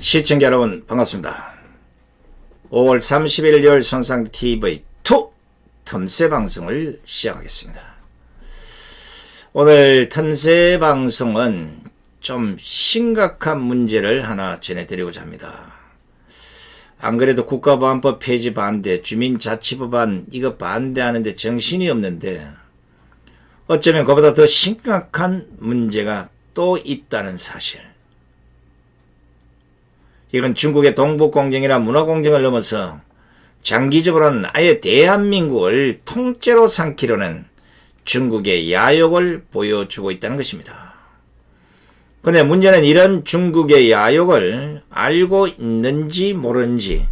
시청자 여러분 반갑습니다. 5월 30일 열 손상TV2 틈새 방송을 시작하겠습니다. 오늘 틈새 방송은 좀 심각한 문제를 하나 전해드리고자 합니다. 안 그래도 국가보안법 폐지 반대, 주민자치법안 이거 반대하는데 정신이 없는데 어쩌면 그보다 더 심각한 문제가 또 있다는 사실. 이건 중국의 동북공정이나 문화공정을 넘어서 장기적으로는 아예 대한민국을 통째로 삼키려는 중국의 야욕을 보여주고 있다는 것입니다. 그런데 문제는 이런 중국의 야욕을 알고 있는지 모르는지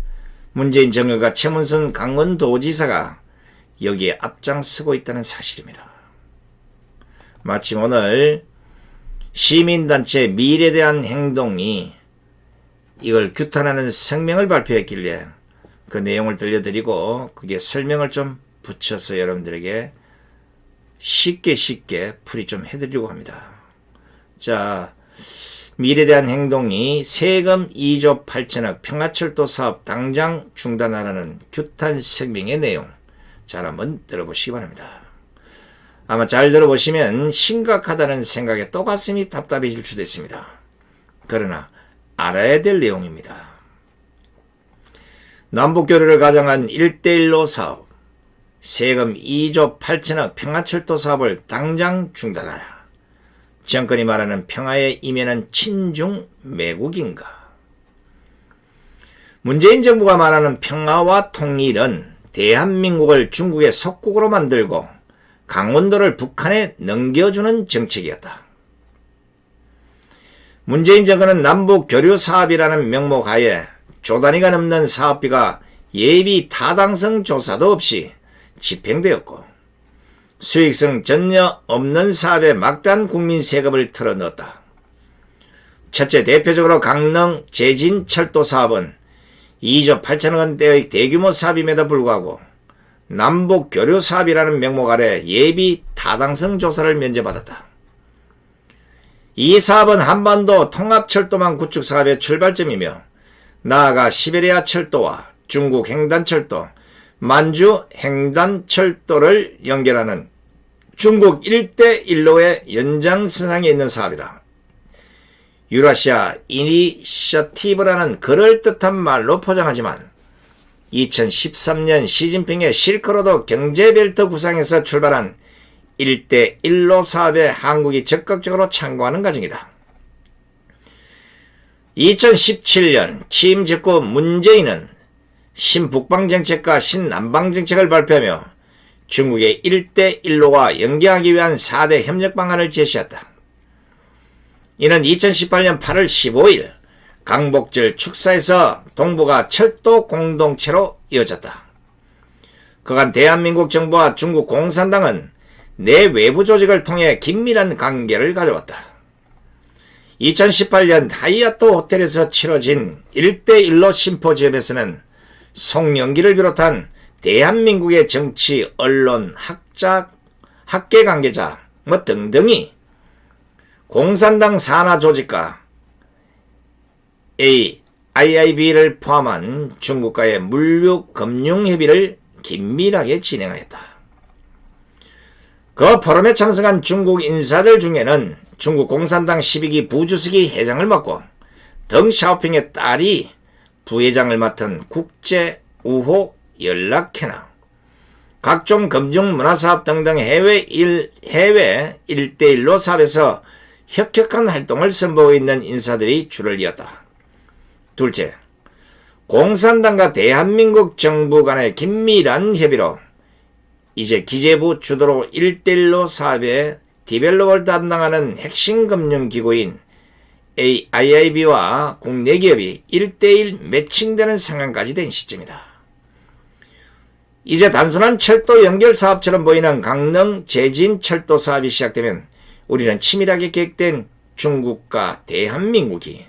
문재인 정부가 최문순 강원도지사가 여기에 앞장서고 있다는 사실입니다. 마침 오늘 시민단체 미래에 대한 행동이 이걸 규탄하는 생명을 발표했길래 그 내용을 들려드리고 그게 설명을 좀 붙여서 여러분들에게 쉽게 쉽게 풀이 좀 해드리려고 합니다. 자, 미래에 대한 행동이 세금 2조 8천억 평화철도 사업 당장 중단하라는 규탄 생명의 내용 잘 한번 들어보시기 바랍니다. 아마 잘 들어보시면 심각하다는 생각에 또 가슴이 답답해질 수도 있습니다. 그러나 알아야 될 내용입니다. 남북교류를 가정한 1대1로 사업, 세금 2조 8천억 평화철도 사업을 당장 중단하라. 정권이 말하는 평화의 이면은 친중 매국인가? 문재인 정부가 말하는 평화와 통일은 대한민국을 중국의 속국으로 만들고 강원도를 북한에 넘겨주는 정책이었다. 문재인 정권은 남북 교류 사업이라는 명목 하에 조단위가 넘는 사업비가 예비 타당성 조사도 없이 집행되었고 수익성 전혀 없는 사업에 막단 국민 세금을 털어넣었다. 첫째 대표적으로 강릉 제진 철도 사업은 2조 8천억 원대의 대규모 사업임에도 불구하고 남북 교류 사업이라는 명목 아래 예비 타당성 조사를 면제받았다. 이 사업은 한반도 통합철도망 구축 사업의 출발점이며 나아가 시베리아 철도와 중국 횡단철도, 만주 횡단철도를 연결하는 중국 1대 1로의 연장선상에 있는 사업이다. 유라시아 이니셔티브라는 그럴듯한 말로 포장하지만 2013년 시진핑의 실크로드 경제벨트 구상에서 출발한 1대 1로 사업에 한국이 적극적으로 참고하는 과정이다. 2017년 취임 직후 문재인은 신북방정책과 신남방정책을 발표하며 중국의 1대 1로와 연계하기 위한 4대 협력 방안을 제시했다. 이는 2018년 8월 15일 강복절 축사에서 동북아 철도 공동체로 이어졌다. 그간 대한민국 정부와 중국 공산당은 내 외부 조직을 통해 긴밀한 관계를 가져왔다. 2018년 하이아트 호텔에서 치러진 1대1로 심포지엄에서는 송영기를 비롯한 대한민국의 정치, 언론, 학자, 학계 관계자 뭐 등등이 공산당 산하 조직과 A, IIB를 포함한 중국과의 물류 금융 협의를 긴밀하게 진행하였다. 그 포럼에 참석한 중국 인사들 중에는 중국 공산당 12기 부주석이 회장을 맡고 덩 샤오핑의 딸이 부회장을 맡은 국제 우호 연락회나 각종 금융 문화사업 등등 해외 일, 해외 1대1로 사업에서 혁혁한 활동을 선보이고 있는 인사들이 줄을 이었다. 둘째, 공산당과 대한민국 정부 간의 긴밀한 협의로 이제 기재부 주도로 1대1로 사업에 디벨롭을 담당하는 핵심 금융기구인 AIIB와 국내 기업이 1대1 매칭되는 상황까지 된 시점이다. 이제 단순한 철도 연결 사업처럼 보이는 강릉 제진 철도 사업이 시작되면 우리는 치밀하게 계획된 중국과 대한민국이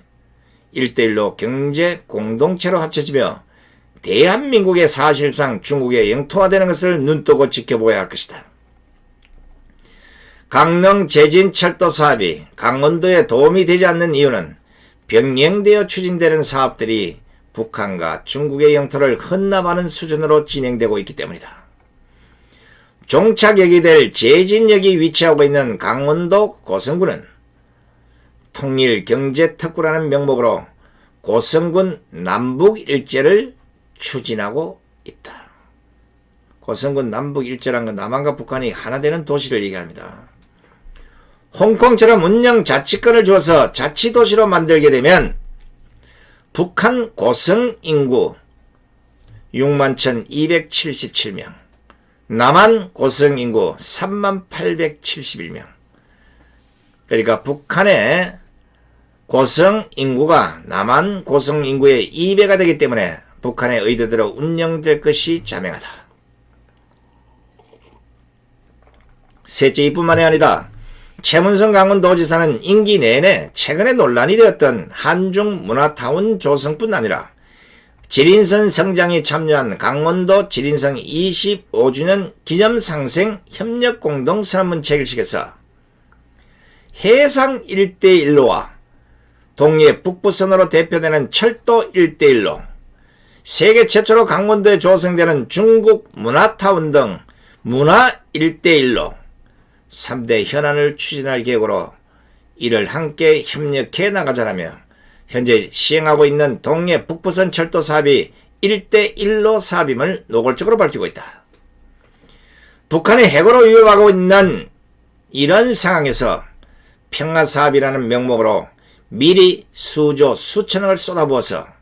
1대1로 경제 공동체로 합쳐지며 대한민국의 사실상 중국의 영토화되는 것을 눈뜨고 지켜보아야 할 것이다. 강릉 제진 철도 사업이 강원도에 도움이 되지 않는 이유는 병행되어 추진되는 사업들이 북한과 중국의 영토를 헌납하는 수준으로 진행되고 있기 때문이다. 종착역이 될 제진역이 위치하고 있는 강원도 고성군은 통일 경제 특구라는 명목으로 고성군 남북 일제를 추진하고 있다. 고성군 남북 일제란 건 남한과 북한이 하나 되는 도시를 얘기합니다. 홍콩처럼 운영 자치권을 주어서 자치도시로 만들게 되면 북한 고성 인구 61,277명, 남한 고성 인구 3871명. 그러니까 북한의 고성 인구가 남한 고성 인구의 2배가 되기 때문에 북한의 의도대로 운영될 것이 자명하다. 셋째 이뿐만이 아니다. 최문성 강원도지사는 임기 내내 최근에 논란이 되었던 한중 문화타운 조성뿐 아니라 지린선 성장에 참여한 강원도 지린성 25주년 기념상생 협력공동 선언문책일식에서 해상 1대1로와 동해 북부선으로 대표되는 철도 1대1로 세계 최초로 강원도에 조성되는 중국 문화타운 등 문화 1대1로 3대 현안을 추진할 계획으로 이를 함께 협력해 나가자라며 현재 시행하고 있는 동해 북부선 철도 사업이 1대1로 사업임을 노골적으로 밝히고 있다. 북한이 핵으로 위협하고 있는 이런 상황에서 평화사업이라는 명목으로 미리 수조 수천억을 쏟아부어서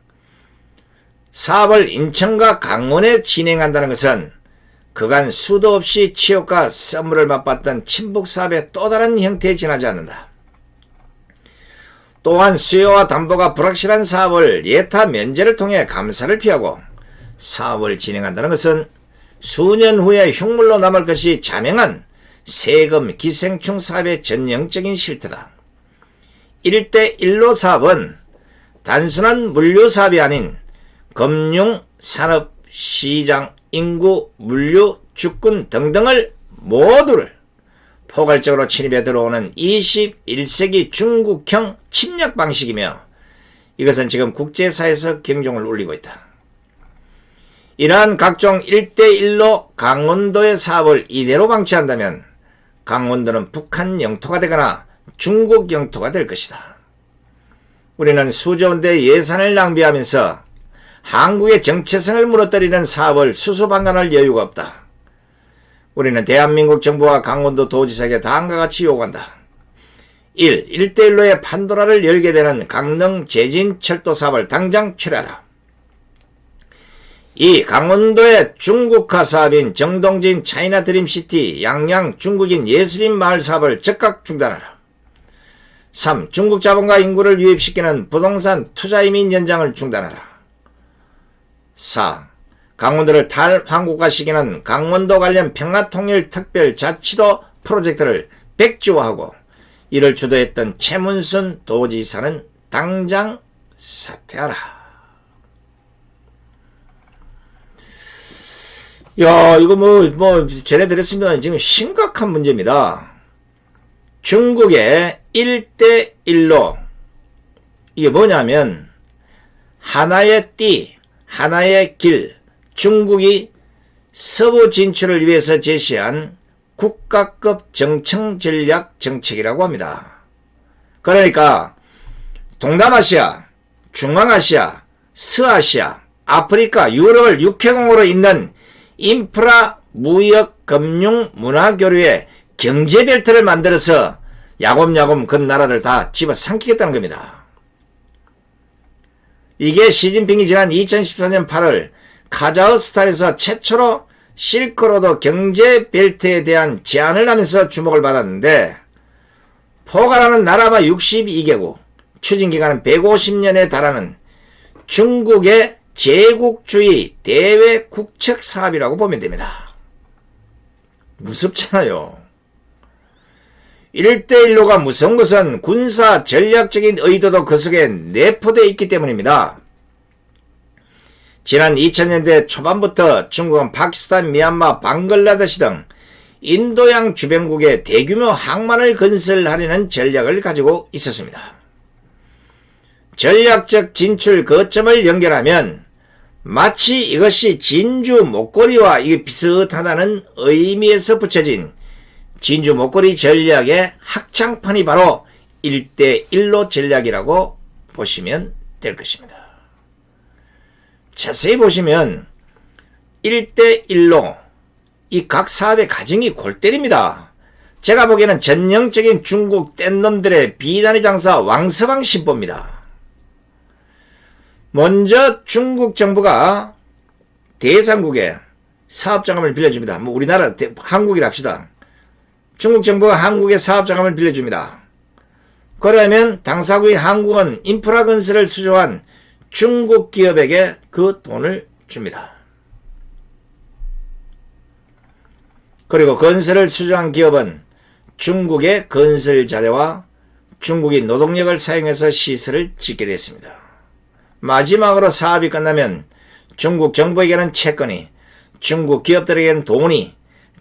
사업을 인천과 강원에 진행한다는 것은 그간 수도 없이 치욕과 썸물을 맛봤던 친북 사업의 또 다른 형태에 지나지 않는다. 또한 수요와 담보가 불확실한 사업을 예타 면제를 통해 감사를 피하고 사업을 진행한다는 것은 수년 후에 흉물로 남을 것이 자명한 세금 기생충 사업의 전형적인 실태다. 1대1로 사업은 단순한 물류 사업이 아닌 금융, 산업, 시장, 인구, 물류, 주권 등등을 모두를 포괄적으로 침입해 들어오는 21세기 중국형 침략 방식이며 이것은 지금 국제사회에서 경종을 울리고 있다. 이러한 각종 1대1로 강원도의 사업을 이대로 방치한다면 강원도는 북한 영토가 되거나 중국 영토가 될 것이다. 우리는 수조원대 예산을 낭비하면서 한국의 정체성을 무너뜨리는 사업을 수수방관할 여유가 없다. 우리는 대한민국 정부와 강원도 도지사에게 다음과 같이 요구한다. 1. 1대1로의 판도라를 열게 되는 강릉 제진 철도 사업을 당장 철회하라. 2. 강원도의 중국화 사업인 정동진 차이나 드림시티 양양 중국인 예술인 마을 사업을 즉각 중단하라. 3. 중국 자본과 인구를 유입시키는 부동산 투자 이민 연장을 중단하라. 4. 강원도를 탈황국화시키는 강원도 관련 평화통일 특별자치도 프로젝트를 백지화하고 이를 주도했던 최문순 도지사는 당장 사퇴하라. 야, 이거 뭐, 뭐, 전해드렸으면 지금 심각한 문제입니다. 중국의 1대1로, 이게 뭐냐면, 하나의 띠, 하나의 길, 중국이 서부 진출을 위해서 제시한 국가급 정청 전략 정책이라고 합니다. 그러니까 동남아시아, 중앙아시아, 서아시아, 아프리카, 유럽을 육해공으로 잇는 인프라, 무역, 금융, 문화 교류의 경제 벨트를 만들어서 야곱야곱 그 나라를 다 집어삼키겠다는 겁니다. 이게 시진핑이 지난 2014년 8월 카자흐스탄에서 최초로 실크로드 경제 벨트에 대한 제안을 하면서 주목을 받았는데 포괄하는 나라가 62개국, 추진 기간은 150년에 달하는 중국의 제국주의 대외 국책 사업이라고 보면 됩니다. 무섭잖아요. 1대1로가 무서운 것은 군사 전략적인 의도도 그 속에 내포되어 있기 때문입니다. 지난 2000년대 초반부터 중국은 파키스탄, 미얀마, 방글라데시 등 인도양 주변국에 대규모 항만을 건설하려는 전략을 가지고 있었습니다. 전략적 진출 거점을 연결하면 마치 이것이 진주 목걸이와 이게 비슷하다는 의미에서 붙여진 진주 목걸이 전략의 확장판이 바로 1대1로 전략이라고 보시면 될 것입니다. 자세히 보시면 1대1로 이 각 사업의 가정이 골 때립니다. 제가 보기에는 전형적인 중국 뗀놈들의 비단의 장사 왕서방 신보입니다. 먼저 중국 정부가 대상국에 사업자금을 빌려줍니다. 뭐 우리나라 합시다. 중국 정부가 한국에 사업자금을 빌려줍니다. 그러면 당사국의 한국은 인프라 건설을 수주한 중국 기업에게 그 돈을 줍니다. 그리고 건설을 수주한 기업은 중국의 건설 자재와 중국인 노동력을 사용해서 시설을 짓게 됐습니다. 마지막으로 사업이 끝나면 중국 정부에게는 채권이, 중국 기업들에게는 돈이,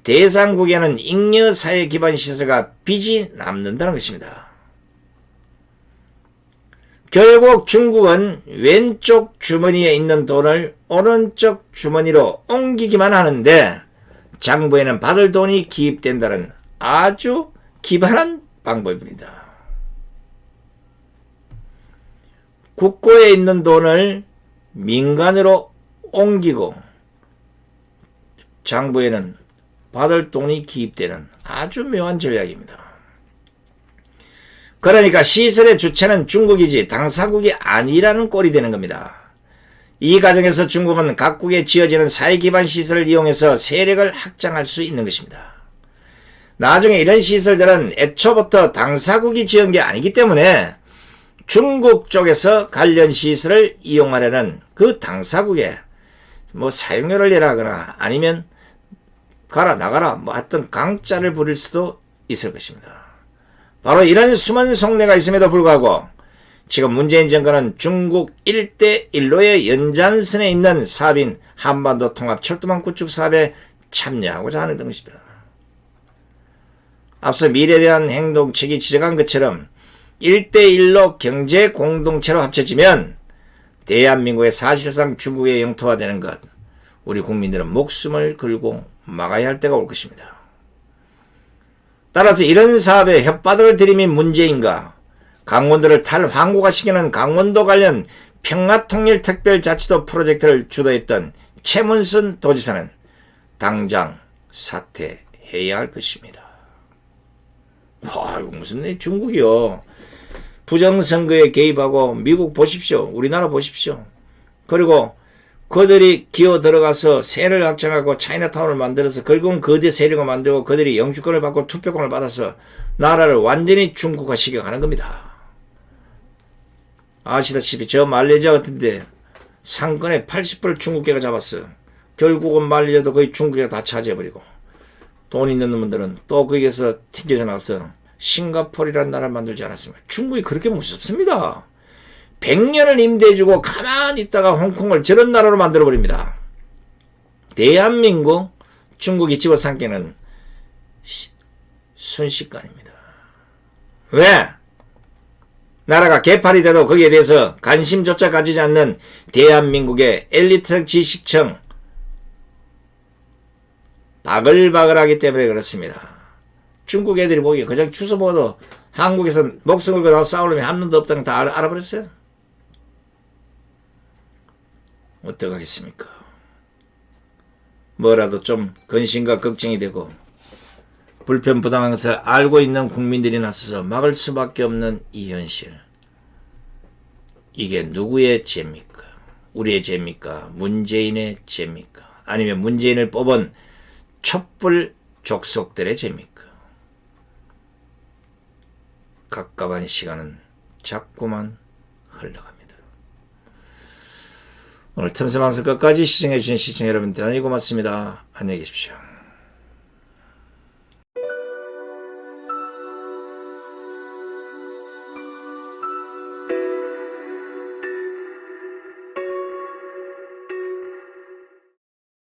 대상국에는 잉여 사회 기반 시설과 빚이 남는다는 것입니다. 결국 중국은 왼쪽 주머니에 있는 돈을 오른쪽 주머니로 옮기기만 하는데 장부에는 받을 돈이 기입된다는 아주 기발한 방법입니다. 국고에 있는 돈을 민간으로 옮기고 장부에는 받을 돈이 기입되는 아주 묘한 전략입니다. 그러니까 시설의 주체는 중국이지 당사국이 아니라는 꼴이 되는 겁니다. 이 과정에서 중국은 각국에 지어지는 사회 기반 시설을 이용해서 세력을 확장할 수 있는 것입니다. 나중에 이런 시설들은 애초부터 당사국이 지은 게 아니기 때문에 중국 쪽에서 관련 시설을 이용하려는 그 당사국에 뭐 사용료를 내라거나 아니면 가라 나가라 뭐 하여튼 강짜를 부릴 수도 있을 것입니다. 바로 이런 숨은 속내가 있음에도 불구하고 지금 문재인 정권은 중국 1대1로의 연장선에 있는 사업인 한반도 통합 철도망 구축 사업에 참여하고자 하는 것입니다. 앞서 미래에 대한 행동책이 지적한 것처럼 1대1로 경제 공동체로 합쳐지면 대한민국의 사실상 중국의 영토화 되는 것, 우리 국민들은 목숨을 걸고 막아야 할 때가 올 것입니다. 따라서 이런 사업에 혓바닥을 들이민 문재인과 강원도를 탈황고화시키는 강원도 관련 평화통일특별자치도 프로젝트를 주도했던 최문순 도지사는 당장 사퇴해야 할 것입니다. 와, 이거 무슨 내 중국이요. 부정선거에 개입하고 미국 보십시오. 우리나라 보십시오. 그리고 그들이 기어 들어가서 세를 확장하고 차이나타운을 만들어서 결국은 거대 세력을 만들고 그들이 영주권을 받고 투표권을 받아서 나라를 완전히 중국화 시켜 가는 겁니다. 아시다시피 저 말레이시아 같은데 상권의 80%를 중국계가 잡았어. 결국은 말레이시아도 거의 중국계가 다 차지해버리고 돈 있는 놈들은 또 거기에서 튕겨져 나와서 싱가포르라는 나라를 만들지 않았습니까? 중국이 그렇게 무섭습니다. 100년을 임대해주고 가만히 있다가 홍콩을 저런 나라로 만들어버립니다. 대한민국, 중국이 집어삼기는 시- 순식간입니다. 왜? 나라가 개판이 돼도 거기에 대해서 관심조차 가지지 않는 대한민국의 엘리트 지식층, 바글바글하기 때문에 그렇습니다. 중국 애들이 보기에 그냥 주소 보도 한국에서 목숨 걸고 나서 싸우려면 한 놈도 없다는 거다 알아, 알아버렸어요. 어떡하겠습니까? 뭐라도 좀 근심과 걱정이 되고 불편 부당한 것을 알고 있는 국민들이 나서서 막을 수밖에 없는 이 현실. 이게 누구의 죄입니까? 우리의 죄입니까? 문재인의 죄입니까? 아니면 문재인을 뽑은 촛불 족속들의 죄입니까? 갑갑한 시간은 자꾸만 흘러갑니다. 오늘 틈새 방송 끝까지 시청해주신 시청자 여러분 대단히 고맙습니다. 안녕히 계십시오.